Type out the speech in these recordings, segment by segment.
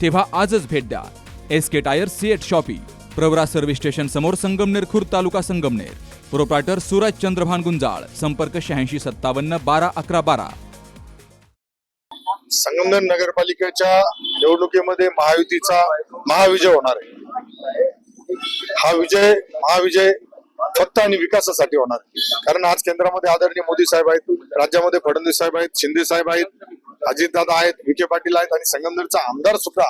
तेव्हा आजच भेट द्या. S K tyre CEAT shoppe Pravara service station समोर संगमनेर खुर्द तालुका संगमनेर. प्रोप्रायटर सूरज चंद्रभान गुंजाळ संपर्क शहाऐंशी सत्तावन्न बारा अकरा बारा. संगमनेर नगरपालिकेच्या निवडणुकीमध्ये महायुतीचा महाविजय होणार आहे. हा विजय महाविजय फक्त आणि विकासासाठी होणार. कारण आज केंद्रामध्ये आदरणीय मोदी साहेब आहेत राज्यामध्ये फडणवीस साहेब आहेत शिंदे साहेब आहेत अजितदादा आहेत विखे पाटील आहेत आणि संगमनेरचा आमदार सुद्धा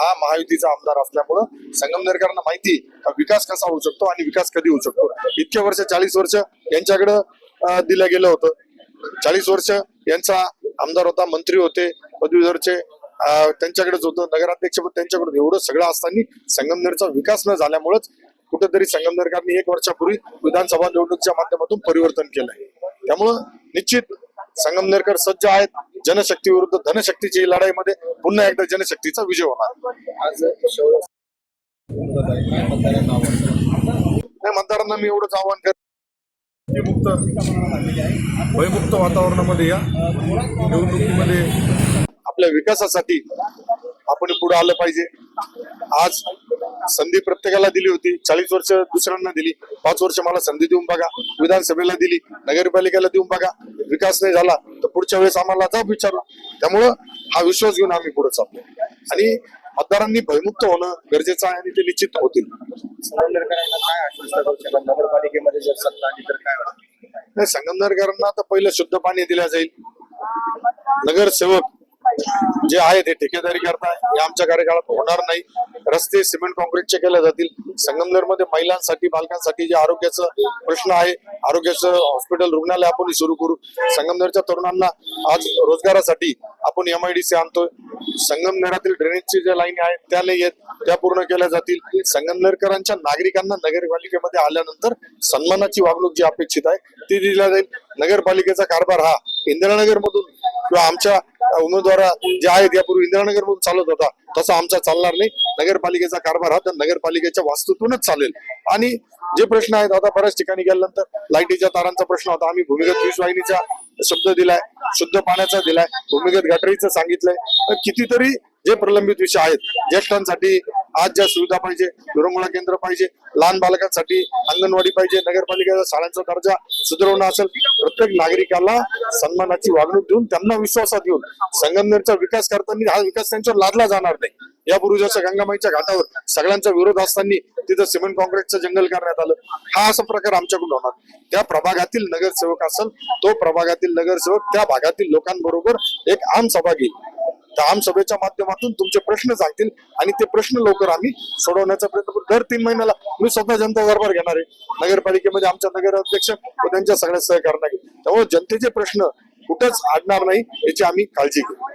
हा महायुतीचा आमदार असल्यामुळं संगमनेरकरांना माहिती विकास कसा होऊ शकतो आणि विकास कधी होऊ शकतो. इतके वर्ष चाळीस वर्ष यांच्याकडं दिलं गेलं होतं. चाळीस वर्ष यांचा आमदार होता मंत्री होते पदवीधरचे त्यांच्याकडेच होतं नगराध्यक्ष पण त्यांच्याकडे एवढं सगळं असताना संगमनेरचा विकास न झाल्यामुळेच कुठेतरी संगमनेरकरांनी एक वर्षापूर्वी विधानसभा निवडणुकीच्या माध्यमातून परिवर्तन केलंय. त्यामुळं निश्चित संगमनेरकर सज्ज आहेत जनशक्ती विरुद्ध धनशक्तीची ही लढाईमध्ये पुन्हा एकदा जनशक्तीचा विजय होणार. नाही मतदारांना मी एवढंच आव्हान कर मुक्त भयमुक्त वातावरणामध्ये या. निवडणुकीमध्ये आपल्या विकासासाठी आपण पुढे आलं पाहिजे. आज संधी प्रत्येकाला दिली होती. चाळीस वर्ष दुसऱ्यांना दिली. पाच वर्ष मला संधी देऊन बघा. विधानसभेला दिली. नगरपालिकेला देऊन बघा. विकास नाही झाला तर पुढच्या वेळेस आम्हाला जाब विचारू. त्यामुळं हा विश्वास घेऊन आम्ही पुढे चाललो आणि मतदारांनी भयमुक्त होणं गरजेचं आहे आणि ते निश्चित होतील. नगरपालिकेमध्ये जर सत्ता आली तर काय वाटतं? नाही संगमनेरकरांना आता पहिलं शुद्ध पाणी दिलं जाईल. नगरसेवक जे आहेत ते ठेकेदारी करताय. हे आमच्या कार्यकाळात होणार नाही. रस्ते सिमेंट कॉन्क्रीटचे केले जातील. संगमनेरमध्ये महिलांसाठी बालकांसाठी जे आरोग्याचं प्रश्न आहे आरोग्याचं हॉस्पिटल रुग्णालय आपण सुरू करू. संगमनेरच्या तरुणांना आज रोजगारासाठी आपण एमआयडीसी आणतोय. संगमनेरातील ड्रेनेजची ज्या लाईन आहेत त्या नाही आहेत त्या पूर्ण केल्या जातील. संगमनेरकरांच्या नागरिकांना नगरपालिकेमध्ये आल्यानंतर सन्मानाची वागणूक जी अपेक्षित आहे ती दिल्या जाईल. नगरपालिकेचा कारभार हा इंदिरानगर मधून किंवा आमच्या उमेदवार जे आहेत यापूर्वी इंदिरानगर मधून चालत होता. तसा आमचा चालणार नाही. नगरपालिकेचा कारभार हा तर नगरपालिकेच्या वास्तूतूनच चालेल. आणि जे प्रश्न आहेत आता बऱ्याच ठिकाणी गेल्यानंतर लाईटीच्या तारांचा प्रश्न होता. आम्ही भूमिगत वीज वाहिनीचा शब्द दिलाय शुद्ध पाण्याचा दिलाय भूमिगत गटरीचं सांगितलंय. तर कितीतरी जे प्रलंबित विषय आहेत ज्येष्ठांसाठी आज ज्या सुविधा पाहिजे विरंगुळा केंद्र पाहिजे लहान बालकांसाठी अंगणवाडी पाहिजे नगरपालिकेचा शाळांचा दर्जा सुधारवणं असेल प्रत्येक नागरिकाला सन्मानाची वागणूक देऊन त्यांना विश्वासात घेऊन संगमनेरचा विकास करताना हा विकास त्यांच्यावर लादला जाणार नाही. यापूर्वी जसं गंगामाईच्या घाटावर सगळ्यांचा विरोध असताना तिथं सिमेंट कॉन्क्रीटचं जंगल करण्यात आलं. हा असा प्रकार आमच्याकडून होणार. त्या प्रभागातील नगरसेवक असेल तो प्रभागातील नगरसेवक त्या भागातील लोकांबरोबर एक आम सभा घेईल. तर आम सभेच्या माध्यमातून तुमचे प्रश्न सांगतील आणि ते प्रश्न लवकर आम्ही सोडवण्याचा प्रयत्न करू. दर तीन महिन्याला मी स्वतः जनता दरबार घेणार आहे. नगरपालिकेमध्ये आमच्या नगराध्यक्ष व त्यांच्या सगळ्या सहकार्यांना घेऊ त्यामुळे जनतेचे प्रश्न कुठंच आडणार नाही याची आम्ही काळजी घेऊ.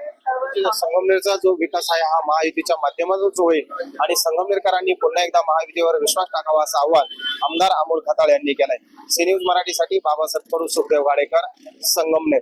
संगमनेरचा जो विकास आहे हा महायुतीच्या माध्यमातून जो होईल. आणि संगमनेरकरांनी पुन्हा एकदा महायुतीवर विश्वास टाकावा असं आव्हान आमदार अमोल खताळ यांनी केलंय. सी न्यूज मराठीसाठी बाबासाहेब कडू सुखदेव गाडेकर संगमनेर.